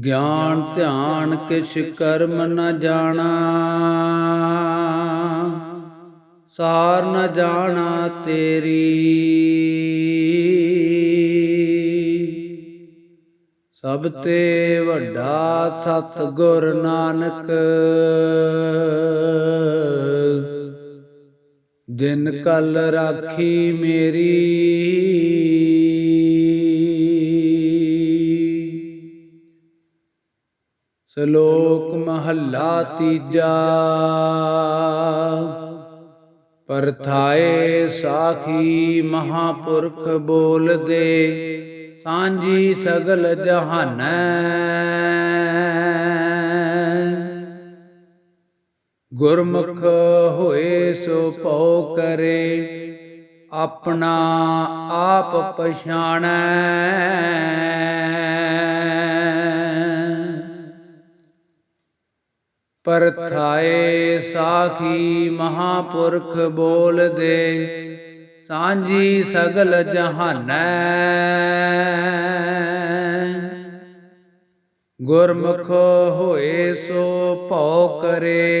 ਗਿਆਨ ਧਿਆਨ ਕਿਛ ਕਰਮ ਨ ਜਾਣਾ। ਸਾਰ ਨ ਜਾਣਾ ਤੇਰੀ। ਸਭ ਤੇ ਵੱਡਾ ਸਤ ਗੁਰ ਨਾਨਕ ਦਿਨ ਕਲ ਰਾਖੀ ਮੇਰੀ। ਸ਼ਲੋਕ ਮਹੱਲਾ ਤੀਜਾ। ਪਰਥਾਏ ਸਾਖੀ ਮਹਾਪੁਰਖ ਬੋਲਦੇ, ਸਾਂਝੀ ਸਗਲ ਜਹਾਨੈ। ਗੁਰਮੁਖ ਹੋਏ ਸੋ ਭਉ ਕਰੇ, ਆਪਣਾ ਆਪ ਪਛਾਣੈ। ਪਰਥਾਏ ਸਾਖੀ ਮਹਾਪੁਰਖ ਬੋਲਦੇ ਸਾਂਝੀ ਸਗਲ ਜਹਾਨੈ। ਗੁਰਮੁਖ ਹੋਏ ਸੋ ਭਉ ਕਰੇ,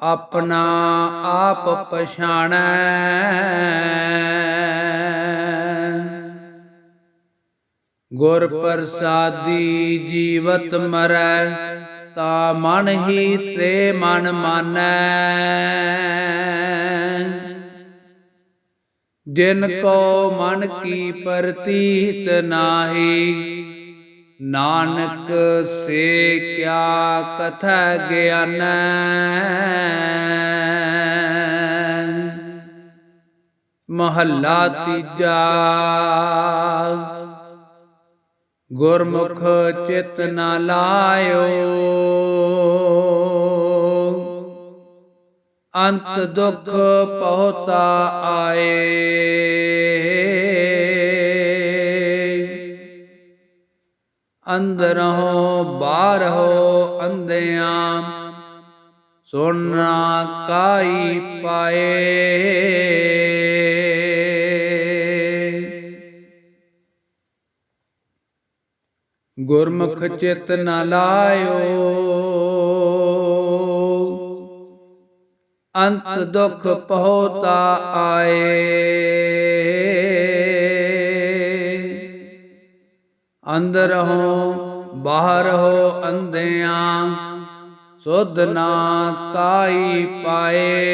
ਆਪਣਾ ਆਪ ਪਛਾਣੈ। ਗੁਰ ਪ੍ਰਸਾਦੀ ਜੀਵਤ ਮਰੈ ਤਾ ਮਨ ਹੀ ਤੇ ਮਨ ਮਾਨੈ। ਜਿਨ ਕੋ ਮਨ ਕੀ ਪ੍ਰਤੀਤ ਨਾਹੀ, ਨਾਨਕ ਸੇ ਕਿਆ ਕਥਾ ਗਿਆਨ। ਮਹੱਲਾ ਤੀਜਾ ਗੁਰਮੁਖ ਚਿਤ ਨਾ ਲਾਇਓ। ਅੰਤ ਦੁਖ ਪਹੁਤਾ ਆਏ। ਅੰਦਰੋਂ ਬਾਹਰੋਂ ਅੰਧਿਆਂ ਸੁਣਨਾ ਕਾਈ ਪਾਏ। ਗੁਰਮੁਖ ਚਿਤ ਨ ਲਾਇਓ। ਅੰਤ ਦੁਖ ਪਹੁਤਾ ਆਏ। ਅੰਦਰ ਹੋ, ਬਾਹਰ ਹੋ ਅੰਧਿਆਂ, ਸੁਧ ਨਾ ਕਾਈ ਪਾਏ।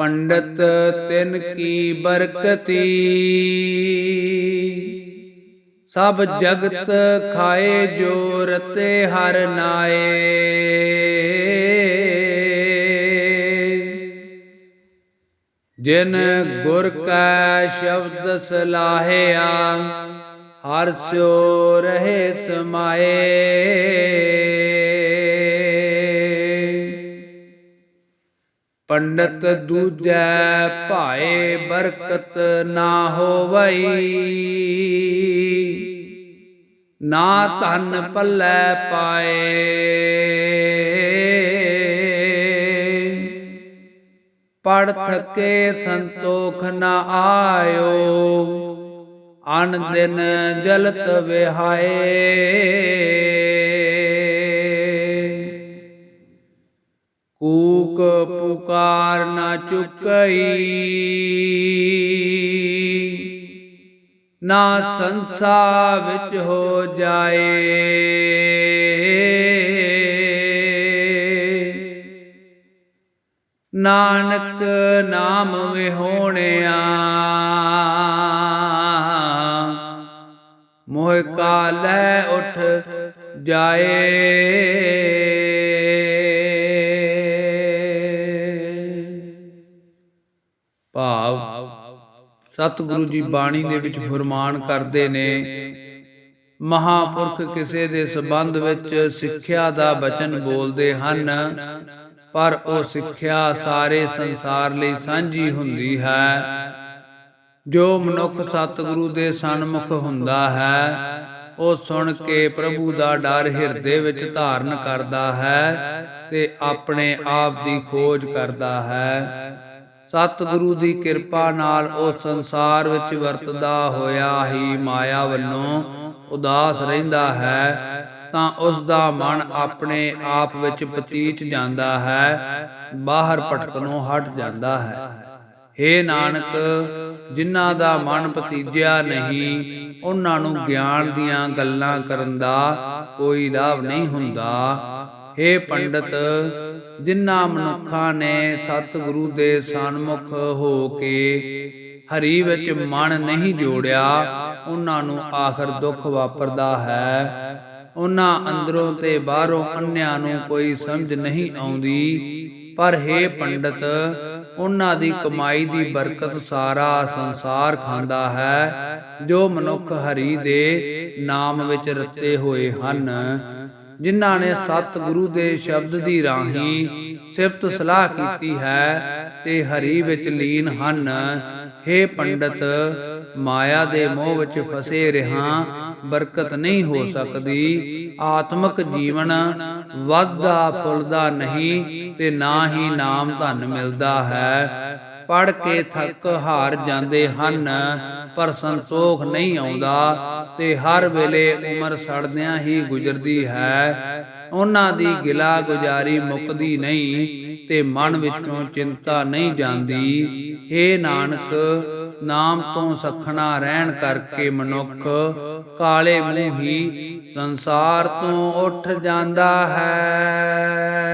ਪੰਡਤ ਤਿਨ ਕੀ ਬਰਕਤੀ। ਸਭ ਜਗਤ ਖਾਏ ਜੋ ਰਤੇ ਹਰ ਨਾਏ। ਜਿਨ ਗੁਰ ਕਾ ਸ਼ਬਦ ਸਲਾਹਿਆ, ਹਰ ਸਿਓ ਰਹੇ ਸਮਾਏ। ਪੰਡਤ ਦੂਜੈ ਭਾਏ ਬਰਕਤ ਨਾ ਹੋਵਈ। ਨਾ ਧਨ ਪੱਲੇ ਪਾਏ। ਪੜ ਥਕੇ ਸੰਤੋਖ ਨਾ ਆਇਓ। ਅਨ ਦਿਨ ਜਲਤ ਵਿਹਾਏ। ਕੂਕ ਪੁਕਾਰ ਨਾ ਚੁਕਈ। ਨਾ ਸੰਸਾ ਵਿੱਚ ਹੋ ਜਾਏ। ਨਾਨਕ ਨਾਮ ਵਿਹੋਣਿਆ। ਮੋਹ ਕਾ ਲੈ ਉਠ ਜਾਏ। ਸਤਿਗੁਰੂ ਜੀ ਬਾਣੀ ਦੇ ਵਿੱਚ ਫਰਮਾਨ ਕਰਦੇ ਨੇ ਮਹਾਪੁਰਖ ਕਿਸੇ ਦੇ ਸੰਬੰਧ ਵਿੱਚ ਸਿੱਖਿਆ ਦਾ ਬਚਨ ਬੋਲਦੇ ਹਨ ਪਰ ਉਹ ਸਿੱਖਿਆ ਸਾਰੇ ਸੰਸਾਰ ਲਈ ਸਾਂਝੀ ਹੁੰਦੀ ਹੈ। ਜੋ ਮਨੁੱਖ ਸਤਿਗੁਰੂ ਦੇ ਸਨਮੁਖ ਹੁੰਦਾ ਹੈ ਉਹ ਸੁਣ ਕੇ ਪ੍ਰਭੂ ਦਾ ਡਰ ਹਿਰਦੇ ਵਿੱਚ ਧਾਰਨ ਕਰਦਾ ਹੈ ਤੇ ਆਪਣੇ ਆਪ ਦੀ ਖੋਜ ਕਰਦਾ ਹੈ। ਸਤਿਗੁਰੂ ਦੀ ਕਿਰਪਾ ਨਾਲ ਉਹ ਸੰਸਾਰ ਵਿੱਚ ਵਰਤਦਾ ਹੋਇਆ ਹੀ ਮਾਇਆ ਵੱਲੋਂ ਉਦਾਸ ਰਹਿੰਦਾ ਹੈ, ਤਾਂ ਉਸ ਦਾ ਮਨ ਆਪਣੇ ਆਪ ਵਿੱਚ ਪਤੀਤ ਜਾਂਦਾ ਹੈ, ਬਾਹਰ ਭਟਕਣੋਂ ਹਟ ਜਾਂਦਾ ਹੈ। ਏ ਨਾਨਕ, ਜਿਨ੍ਹਾਂ ਦਾ ਮਨ ਪਤੀਜਿਆ ਨਹੀਂ, ਉਹਨਾਂ ਨੂੰ ਗਿਆਨ ਦੀਆਂ ਗੱਲਾਂ ਕਰਨ ਦਾ ਕੋਈ ਲਾਭ ਨਹੀਂ ਹੁੰਦਾ। ਏ ਪੰਡਤ ਜਿਨ੍ਹਾਂ ਮਨੁੱਖਾਂ ਨੇ ਸਤਿਗੁਰੂ ਦੇ ਸਨਮੁਖ ਹੋ ਕੇ ਹਰੀ ਵਿੱਚ ਮਨ ਨਹੀਂ ਜੋੜਿਆ, ਉਹਨਾਂ ਨੂੰ ਆਖਰ ਦੁੱਖ ਵਾਪਰਦਾ ਹੈ। ਉਹਨਾਂ ਅੰਦਰੋਂ ਤੇ ਬਾਹਰੋਂ ਅੰਨਿਆਂ ਨੂੰ ਕੋਈ ਸਮਝ ਨਹੀਂ ਆਉਂਦੀ। ਪਰ हे ਪੰਡਤ, ਉਹਨਾਂ ਦੀ ਕਮਾਈ ਦੀ ਬਰਕਤ ਸਾਰਾ ਸੰਸਾਰ ਖਾਂਦਾ ਹੈ, ਜੋ ਮਨੁੱਖ ਹਰੀ ਦੇ ਨਾਮ ਵਿੱਚ ਰਤੇ ਹੋਏ ਹਨ। ਜਿਨ੍ਹਾਂ ਨੇ ਸਤਿਗੁਰੂ ਦੇ ਸ਼ਬਦ ਦੀ ਰਾਹੀਂ ਸਿਫਤ ਸਲਾਹ ਕੀਤੀ ਹੈ ਤੇ ਹਰੀ ਵਿੱਚ ਲੀਨ ਹਨ। हे ਪੰਡਤ ਮਾਇਆ ਦੇ ਮੋਹ ਵਿੱਚ ਫਸੇ ਰਹਾ ਬਰਕਤ ਨਹੀਂ ਹੋ ਸਕਦੀ। ਆਤਮਿਕ ਜੀਵਨ ਵੱਧਦਾ ਫੁੱਲਦਾ ਨਹੀਂ ਤੇ ਨਾ ਹੀ ਨਾਮ ਧਨ ਮਿਲਦਾ ਹੈ। ਪੜ ਕੇ ਥੱਕ ਹਾਰ ਜਾਂਦੇ ਹਨ, ਪਰ ਸੰਤੋਖ ਨਹੀਂ ਆਉਂਦਾ ਤੇ ਹਰ ਵੇਲੇ ਉਮਰ ਸੜਦਿਆਂ ਹੀ ਗੁਜ਼ਰਦੀ ਹੈ। ਉਹਨਾਂ ਦੀ ਗਿਲਾ ਗੁਜ਼ਾਰੀ ਮੁੱਕਦੀ ਨਹੀਂ ਤੇ ਮਨ ਵਿੱਚੋਂ ਚਿੰਤਾ ਨਹੀਂ ਜਾਂਦੀ। ਏ ਨਾਨਕ, ਨਾਮ ਤੋਂ ਸਖਣਾ ਰਹਿਣ ਕਰਕੇ ਮਨੁੱਖ ਕਾਲੇ ਮੂੰਹ ਹੀ ਸੰਸਾਰ ਤੋਂ ਉੱਠ ਜਾਂਦਾ ਹੈ।